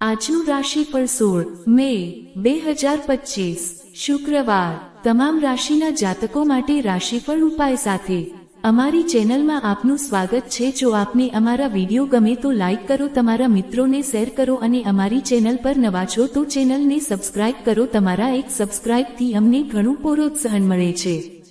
આજનું રાશિફળ સોળ, મે, બે હજાર પચીસ, શુક્રવાર. તમામ રાશિના જાતકો માટે રાશિફળ ઉપાય સાથે. અમારી ચેનલમાં આપનું સ્વાગત છે. જો આપને અમારા વીડિયો ગમે તો લાઈક કરો, તમારા મિત્રોને શેર કરો અને અમારી ચેનલ પર નવા છો તો ચેનલને સબસ્ક્રાઇબ કરો. તમારા એક સબસ્ક્રાઇબથી અમને ઘણું પ્રોત્સાહન મળે છે.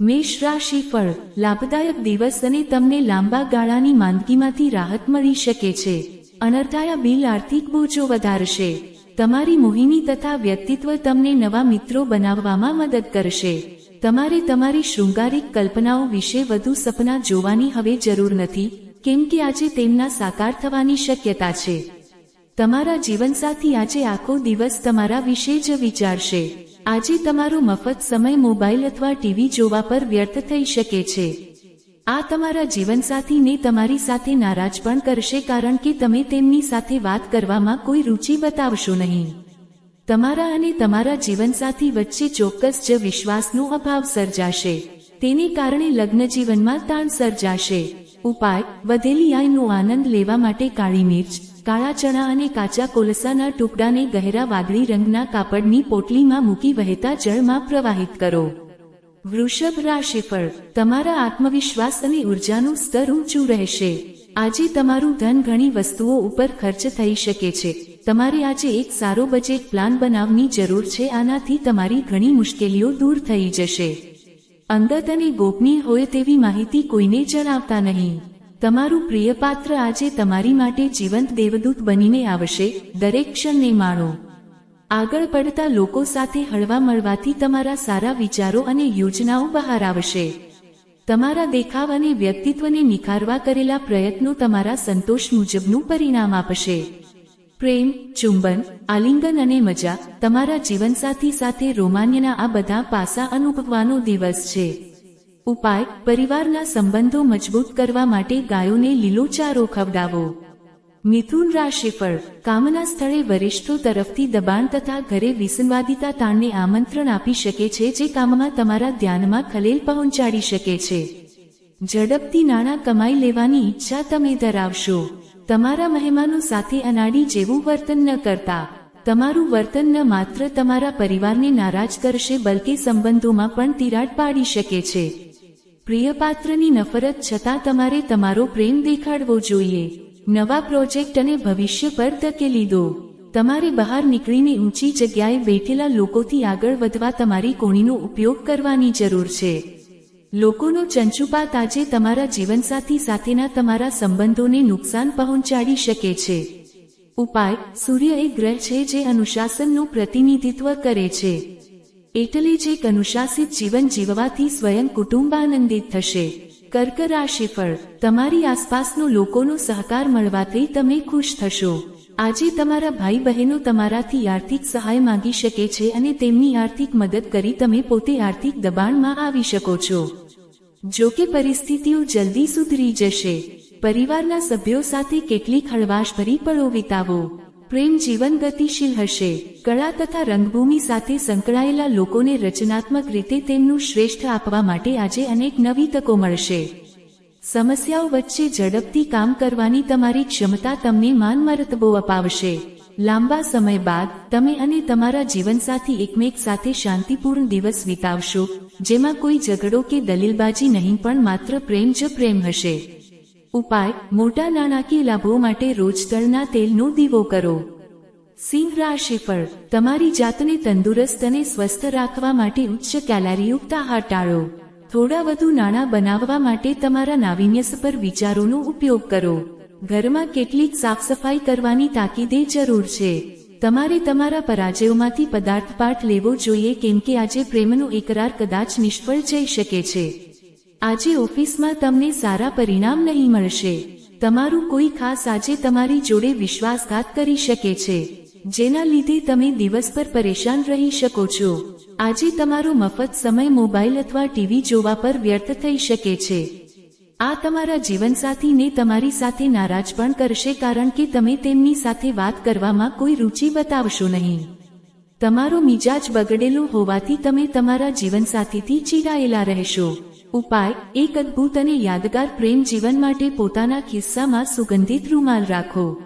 મેષ રાશિફળ લાભદાયક દિવસ અને તમને લાંબા ગાળાની માંદગીમાંથી રાહત મળી શકે છે. અનર્થાયા બિલ આર્થિક બોજો વધારશે. તમારી મોહિની તથા વ્યક્તિત્વ તમને નવા મિત્રો બનાવવામાં મદદ કરશે. તમારે તમારી શૃંગારિક કલ્પનાઓ વિશે વધુ સપના જોવાની હવે જરૂર નથી, કેમ કે આજે તેમના સાકાર થવાની શક્યતા છે. તમારા જીવનસાથી આજે આખો દિવસ તમારા વિશે જ વિચારશે. આજે તમારો મફત સમય મોબાઈલ અથવા ટીવી જોવા પર વ્યર્થ થઈ શકે છે. આ તમારા જીવનસાથીને તમારી સાથે નારાજ પણ કરશે કારણ કે તમે તેમની સાથે વાત કરવામાં કોઈ રુચિ બતાવશો નહીં. તમારા અને તમારા જીવનસાથી વચ્ચે ચોક્કસ જ વિશ્વાસનો અભાવ સર્જાશે. તેને કારણે લગ્ન જીવનમાં તાણ સર્જાશે. ઉપાય, વધેલી આયનો આનંદ લેવા માટે કાળી મિર્ચ, કાળા ચણા અને કાચા કોલસાના ટુકડાને ગહેરા વાદળી રંગના કાપડની પોટલીમાં મૂકી વહેતા જળમાં પ્રવાહિત કરો. વૃષભ રાશિફળ તમારા આત્મવિશ્વાસ અને ઉર્જાનું સ્તર ઊંચું રહેશે. આજે તમારું ધન ઘણી વસ્તુઓ ઉપર ખર્ચ થઈ શકે છે. તમારે આજે એક સારો બજેટ પ્લાન બનાવવાની જરૂર છે. આનાથી તમારી ઘણી મુશ્કેલીઓ દૂર થઈ જશે. અંગત અને ગોપનીય હોય તેવી માહિતી કોઈને જણાવતા નહીં. તમારું પ્રિય પાત્ર આજે તમારી માટે જીવંત દેવદૂત બનીને આવશે. દરેક ક્ષણને માણો. આગળ પડતા લોકો સાથે હળવા મળવાથી તમારા સારા વિચારો અને યોજનાઓ બહાર આવશે. તમારા દેખાવ અને વ્યક્તિત્વને નિખારવા કરેલા પ્રયત્નો તમારા સંતોષ મુજબનું પરિણામ આપશે. પ્રેમ, ચુંબન, આલિંગન અને મજા તમારા જીવનસાથી સાથે રોમાન્યના આ બધા પાસા અનુભવવાનો દિવસ છે. ઉપાય, પરિવારના સંબંધો મજબૂત કરવા માટે ગાયોને લીલો ચારો ખવડાવો. મિથુન રાશિફળ કામના સ્થળે વરિષ્ઠો તરફથી દબાણ તથા ઘરે વિસંવાદિતા તાણને આમંત્રણ આપી શકે છે જે કામમાં તમારા ધ્યાનમાં ખલેલ પહોંચાડી શકે છે. ઝડપથી નાણાં કમાઈ લેવાની ઈચ્છા તમે ધરાવશો. તમારા મહેમાનો સાથે અનાડી જેવું વર્તન ન કરતા. તમારું વર્તન ન માત્ર તમારા પરિવારને નારાજ કરશે બલકે સંબંધોમાં પણ તિરાડ પાડી શકે છે. પ્રિય પાત્રની નફરત છતાં તમારે તમારો પ્રેમ દેખાડવો જોઈએ. નવા પ્રોજેક્ટ અને ભવિષ્ય પર ધકેલી લીધો. તમારે બહાર નીકળીને ઊંચી જગ્યાએ બેઠેલા લોકોથી આગળ વધવા તમારી કોણીનો ઉપયોગ કરવાની જરૂર છે. લોકોનો ચંચુપાત આજે તમારા જીવનસાથી સાથેના તમારા સંબંધોને નુકસાન પહોંચાડી શકે છે. ઉપાય, સૂર્ય એક ગ્રહ છે જે અનુશાસનનું પ્રતિનિધિત્વ કરે છે. એટલે જ એક અનુશાસિત જીવન જીવવાથી સ્વયં કુટુંબ આનંદિત થશે. કર્ક રાશિફળ તમારી આસપાસનો લોકોનો સહકાર મળવાથી તમે ખુશ થશો. આજે તમારા ભાઈ બહેનો તમારાથી આર્થિક સહાય માંગી શકે છે અને તેમની આર્થિક મદદ કરી તમે પોતે આર્થિક દબાણમાં આવી શકો છો. જો કે પરિસ્થિતિઓ જલ્દી સુધરી જશે. પરિવારના સભ્યો સાથે કેટલીક હળવાશભરી પળો વિતાવો. પ્રેમ જીવન ગતિશીલ હશે. કળા તથા રંગભૂમિ સાથે સંકળાયેલા લોકોને રચનાત્મક રીતે તેમનું શ્રેષ્ઠ આપવા માટે આજે અનેક નવી તકો મળશે. સમસ્યાઓ વચ્ચે ઝડપથી કામ કરવાની તમારી ક્ષમતા તમને માન મરતબો અપાવશે. લાંબા સમય બાદ, તમે અને તમારા જીવનસાથી એકમેક સાથે શાંતિપૂર્ણ દિવસ વિતાવશો, જેમાં કોઈ ઝઘડો કે દલીલબાજી નહીં પણ માત્ર પ્રેમ જ પ્રેમ હશે. ઉપાય, મોટા નાણાકીય લાભો માટે રોજ તળના તેલનો દીવો કરો. સિંહ રાશિફળ તમારી જાતને તંદુરસ્ત અને સ્વસ્થ રાખવા માટે ઉચ્ચ કેલરીયુક્ત આહાર ટાળો. થોડા વધુ નાણાં બનાવવા માટે તમારા નાવીન્યસપર વિચારોનો ઉપયોગ કરો. ઘરમાં કેટલીક સાફ સફાઈ કરવાની તાકીદે જરૂર છે. તમારે તમારા પરાજયોમાંથી પદાર્થપાઠ લેવો જોઈએ કેમ કે આજે પ્રેમનો એકરાર કદાચ નિષ્ફળ જઈ શકે છે. આજે ઓફિસમાં તમને સારા પરિણામ નહીં મળશે. તમારું કોઈ ખાસ આજે તમારી જોડે વિશ્વાસઘાત કરી શકે છે. જેના લીધે તમે દિવસ પર પરેશાન રહી શકો છો. આજે તમારો મફત સમય મોબાઈલ અથવા ટીવી જોવા પર વ્યર્થ થઈ શકે છે. આ તમારા જીવનસાથીને તમારી સાથે નારાજ પણ કરશે કારણ કે તમે તેમની સાથે વાત કરવામાં કોઈ રુચિ બતાવશો નહીં. તમારો મિજાજ બગડેલો હોવાથી તમે તમારા જીવનસાથીથી ચીડાયેલા રહેશો. ઉપાય, એક અદ્ભુત અને યાદગાર પ્રેમ જીવન માટે પોતાના ખિસ્સામાં સુગંધિત રૂમાલ રાખો.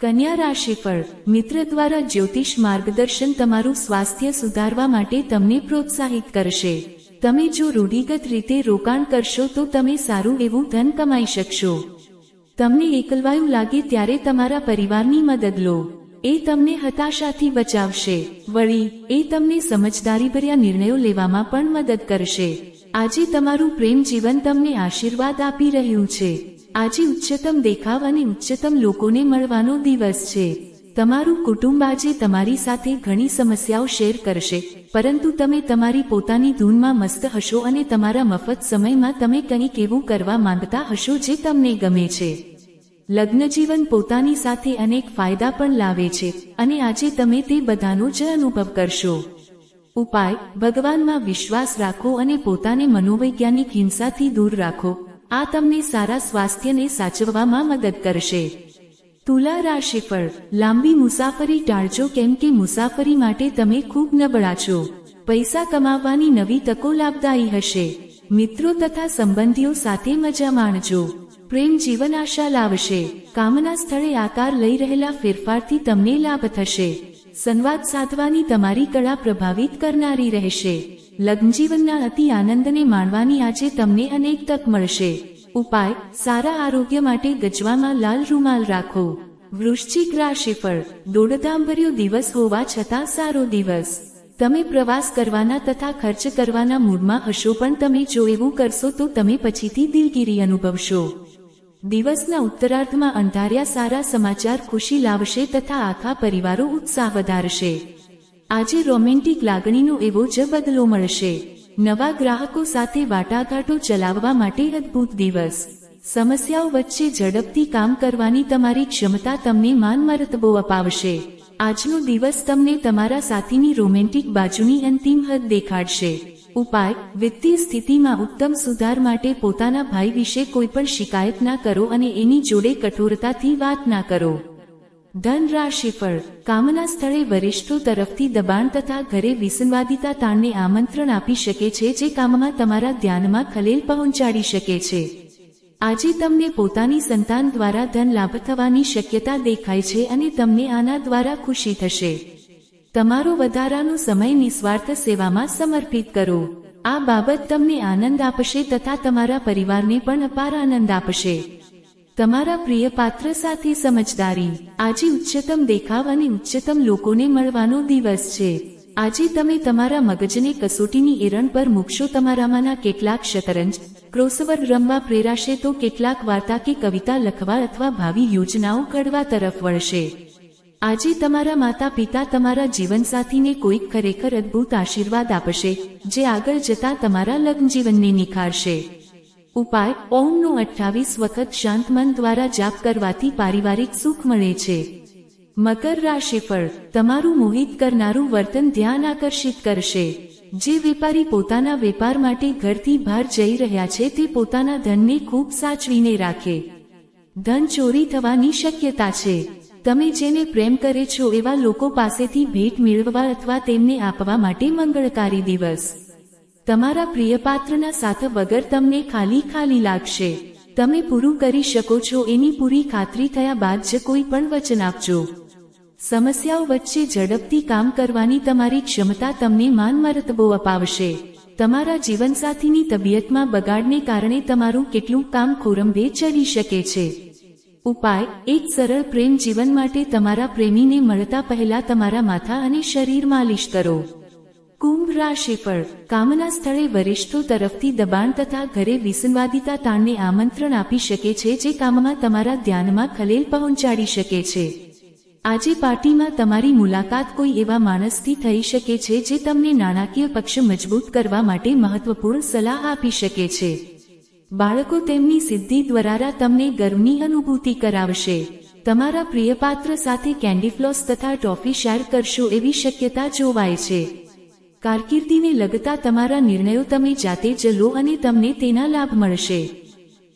કન્યા રાશિફળ મિત્ર દ્વારા જ્યોતિષ માર્ગદર્શન તમારું સ્વાસ્થ્ય સુધારવા માટે તમને પ્રોત્સાહિત કરશે. તમે જો રૂઢિગત રીતે રોકાણ કરશો તો તમે સારું એવું ધન કમાઈ શકશો. તમને એકલવાયું લાગે ત્યારે તમારા પરિવારની મદદ લો. એ તમને હતાશાથી બચાવશે. વળી, એ તમને સમજદારીભર્યા નિર્ણયો લેવામાં પણ મદદ કરશે. આજે તમારું પ્રેમ જીવન તમને આશીર્વાદ આપી રહ્યું છે. આજે ઉચ્ચતમ દેખાવ અને ઉચ્ચતમ લોકોને મળવાનો દિવસ છે. તમારું કુટુંબ આજે તમારી સાથે ઘણી સમસ્યાઓ શેર કરશે, પરંતુ તમે તમારી પોતાની ધૂનમાં મસ્ત હશો અને તમારા મફત સમયમાં તમે કંઈક એવું કરવા માંગતા હશો જે તમને ગમે છે. લગ્નજીવન પોતાની સાથે અનેક ફાયદા પણ લાવે છે, અને આજે તમે તે બધાનો જ અનુભવ કરશો. ઉપાય, ભગવાનમાં વિશ્વાસ રાખો અને પોતાને મનોવૈજ્ઞાનિક હિંસાથી દૂર રાખો. આ તમને સારા સ્વાસ્થ્યને સાચવવામાં મદદ કરશે. તુલા રાશિ પર, લાંબી મુસાફરી ટાળજો કેમ કે મુસાફરી માટે તમે ખૂબ નબળા છો. પૈસા કમાવવાની નવી તકો લાભદાયી હશે. મિત્રો તથા સંબંધીઓ સાથે મજા માણજો. પ્રેમ જીવન આશા લાવશે. કામના સ્થળે આકાર લઈ રહેલા ફેરફારથી તમને લાભ થશે. સંવાદ સાધવાની તમારી કળા પ્રભાવિત કરનારી રહેશે. લગ્નજીવનના અતિ આનંદને માણવાની આજે તમને અનેક તક મળશે. ઉપાય, સારા આરોગ્ય માટે ગજવામાં લાલ રૂમાલ રાખો. વૃશ્ચિક રાશિફળ દોડધામભર્યો દિવસ હોવા છતાં સારો દિવસ. તમે પ્રવાસ કરવાના તથા ખર્ચ કરવાના મૂડમાં હશો પણ તમે જો એવું કરશો તો તમે પછીથી દિલગીરી અનુભવશો. દિવસના ઉત્તરાર્ધમાં અંધાર્યા સારા સમાચાર ખુશી લાવશે તથા આખા પરિવારો ઉત્સાહ વધારશે. આજે રોમેન્ટિક લાગણીનો એવો જ બદલો મળશે. નવા ગ્રાહકો સાથે વાટાઘાટો ચલાવવા માટે અદ્ભુત દિવસ. સમસ્યાઓ વચ્ચે ઝડપથી કામ કરવાની તમારી ક્ષમતા તમને માન મરતબો અપાવશે. આજનો દિવસ તમને તમારા સાથીની રોમેન્ટિક બાજુની અંતિમ હદ દેખાડશે. ઉપાય વિત્તીય સ્થિતિમાં ઉત્તમ સુધાર માટે પોતાના ભાઈ વિશે કોઈ પણ શિકાયત ના કરો અને એની જોડે કઠોરતાથી વાત ના કરો. ધન રાશિફળ કામના સ્થળે વરિષ્ઠો તરફથી દબાણ તથા ઘરે વિસંવાદિતા તાણને આમંત્રણ આપી શકે છે જે કામમાં તમારા ધ્યાનમાં ખલેલ પહોંચાડી શકે છે. આજે તમને પોતાની સંતાન દ્વારા ધન લાભ થવાની શક્યતા દેખાય છે અને તમને આના દ્વારા ખુશી થશે. તમારો વધારાનો સમય નિસ્વાર્થ સેવામાં સમર્પિત કરો. આ બાબત તમને આનંદ આપશે તથા તમારા પરિવારને પણ અપાર આનંદ આપશે. તમારા પ્રિય પાત્ર સાથે સમજદારી. આજે ઉચ્ચતમ દેખાવ અને ઉચ્ચતમ લોકોને મળવાનો દિવસ છે. આજે તમે તમારા મગજને કસોટીની એરણ પર મૂકશો તમારામાંના કેટલાક શતરંજ, ક્રોસવર રમવા પ્રેરાશે તો કેટલાક વાર્તા કે કવિતા લખવા અથવા ભાવિ યોજનાઓ ઘડવા તરફ વળશે. આજે તમારા માતા પિતા તમારા જીવનસાથીને કોઈક ખરેખર અદ્ભુત આશીર્વાદ આપશે, જે આગળ જતા તમારા લગ્ન જીવનને નિખારશે. ઉપાય, ઓમનો અઠ્ઠાવીસ વખત શાંત મન દ્વારા જાપ કરવાથી પારિવારિક સુખ મળે છે. મકર રાશિફળ તમારું મોહિત કરનારું વર્તન ધ્યાન આકર્ષિત કરશે. જે વેપારી પોતાના વેપાર માટે ઘરથી બહાર જઈ રહ્યા છે તે પોતાના ધનને ખૂબ સાચવીને રાખે. ધન ચોરી થવાની શક્યતા છે. તમે જેને પ્રેમ કરે છો એવા લોકો પાસેથી ભેટ મેળવવા અથવા તેમને આપવા માટે મંગળકારી દિવસ. તમારા પ્રિયપાત્રના સાથ વગર તમને ખાલી ખાલી લાગશે. તમે પૂરું કરી શકો છો, એની પૂરી ખાતરી થયા બાદ જ કોઈ પણ વચન આપજો. સમસ્યાઓ વચ્ચે ઝડપથી કામ કરવાની તમારી ક્ષમતા તમને માન મરતબો અપાવશે. તમારા જીવનસાથીની તબિયતમાં બગાડને કારણે તમારું કેટલું કામ ખોરંભે ચડી શકે છે. ઉપાય, એક સરળ પ્રેમ જીવન માટે તમારા પ્રેમીને મળતા પહેલા તમારા માથા અને શરીર માલિશ કરો. કુંભ રાશિફળ કામના સ્થળે વરિષ્ઠો તરફથી દબાણ તથા ઘરે વિસંવાદિતા તાણને આમંત્રણ આપી શકે છે જે કામમાં તમારા ધ્યાનમાં ખલેલ પહોંચાડી શકે છે. આજે પાર્ટીમાં તમારી મુલાકાત કોઈ એવા માણસથી થઈ શકે છે જે તમને નાણાકીય પક્ષ મજબૂત કરવા માટે મહત્વપૂર્ણ સલાહ આપી શકે છે. બાળકો તેમની સિદ્ધિ દ્વારા તમને ગર્વની અનુભૂતિ કરાવશે. તમારા પ્રિયપાત્ર સાથે કેન્ડી ફ્લોસ તથા ટોફી શેર કરશો એવી શક્યતા જોવાય છે. કારકિર્દીને લગતા તમારા નિર્ણયો તમે જાતે જ અને તમને તેના લાભ મળશે.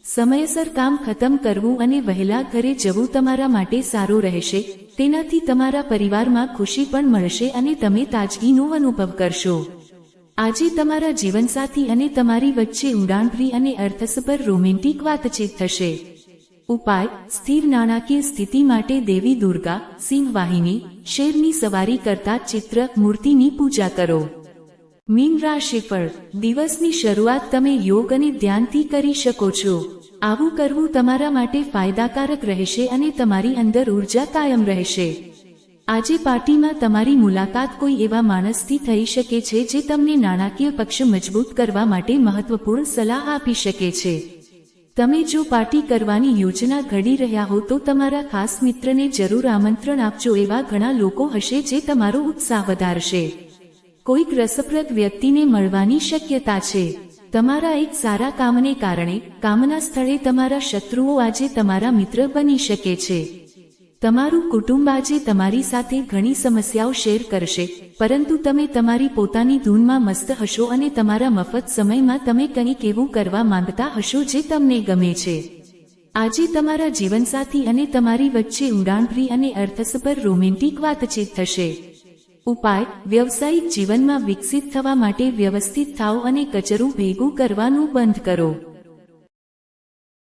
સમયસર કામ ખતમ કરવું અને વહેલા ઘરે જવું તમારા માટે સારું રહેશે. તેનાથી તમારા પરિવારમાં ખુશી પણ મળશે અને તમે તાજગીનો અનુભવ કરશો. આજે તમારા જીવનસાથી અને તમારી વચ્ચે ઉડાણભરી અને અર્થસભર રોમેન્ટિક વાતચીત થશે. ઉપાય, સ્થિર નાણાકીય સ્થિતિ માટે દેવી દુર્ગા, સિંહ વાહિની, શેરની સવારી કરતા ચિત્ર, મૂર્તિની પૂજા કરો. મીન રાશિફળ દિવસની શરૂઆત તમે યોગ અને ધ્યાનથી કરી શકો છો. આવું કરવું તમારા માટે ફાયદાકારક રહેશે અને તમારી અંદર ઊર્જા કાયમ રહેશે. આજે પાર્ટીમાં તમારી મુલાકાત કોઈ એવા માણસથી થઈ શકે છે જે તમને નાણાકીય પક્ષ મજબૂત કરવા માટે મહત્વપૂર્ણ સલાહ આપી શકે છે. તમે જો પાર્ટી કરવાની યોજના ઘડી રહ્યા હો તો તમારા ખાસ મિત્રને જરૂર આમંત્રણ આપજો એવા ઘણા લોકો હશે જે તમારો ઉત્સાહ વધારશે. કોઈક રસપ્રદ વ્યક્તિને મળવાની શક્યતા છે. તમારા એક સારા કામને કારણે, કામના સ્થળે તમારા શત્રુઓ આજે તમારા મિત્ર બની શકે છે. તમારું કુટુંબ આજે તમારી સાથે ઘણી સમસ્યાઓ શેર કરશે, પરંતુ તમે તમારી પોતાની ધૂનમાં મસ્ત હશો અને તમારા મફત સમયમાં તમે કંઈક એવું કરવા માંગતા હશો જે તમને ગમે છે. આજે તમારા જીવનસાથી અને તમારી વચ્ચે ઊંડાણભરી અને અર્થસભર રોમેન્ટિક વાતચીત થશે. ઉપાય, વ્યવસાયિક જીવનમાં વિકસિત થવા માટે વ્યવસ્થિત થાઓ અને કચરું ભેગું કરવાનું બંધ કરો.